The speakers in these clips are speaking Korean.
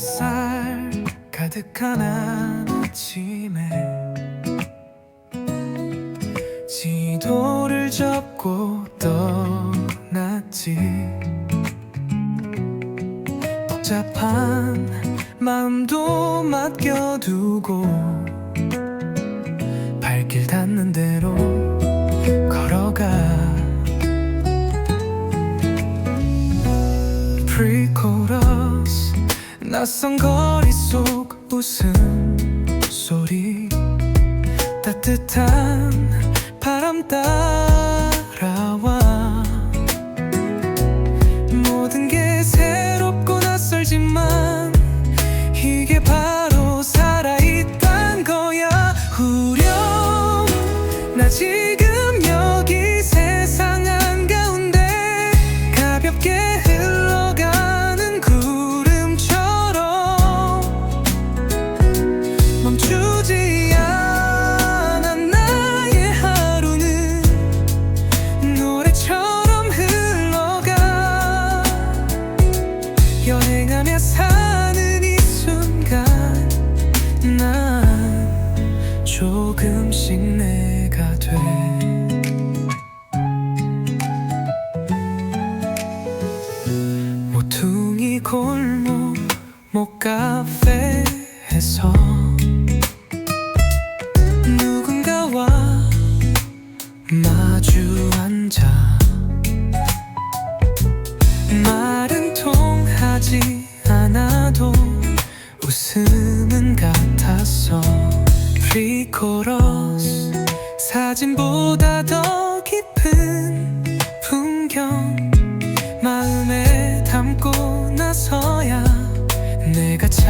햇살 가득한 아침에 지도를 접고 떠났지. 복잡한 마음도 맡겨두고 발길 닿는 대 낯선 거리 속 웃음 소리 따뜻한 바람 따라와 카페에서 누군가와 마주 앉아 말은 통하지 않아도 웃음은 같았어 프리코러스 사진보다 더 깊은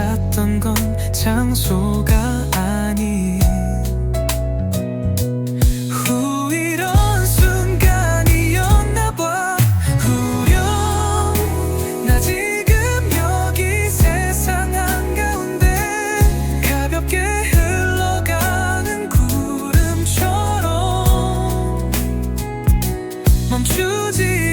찾던 건 장소가 아닌 후 이런 순간이었나 봐. 후렴 나 지금 여기 세상 한가운데 가볍게 흘러가는 구름처럼 멈추지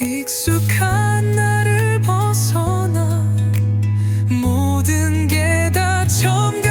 익숙한 나를 벗어나 모든 게 다 점.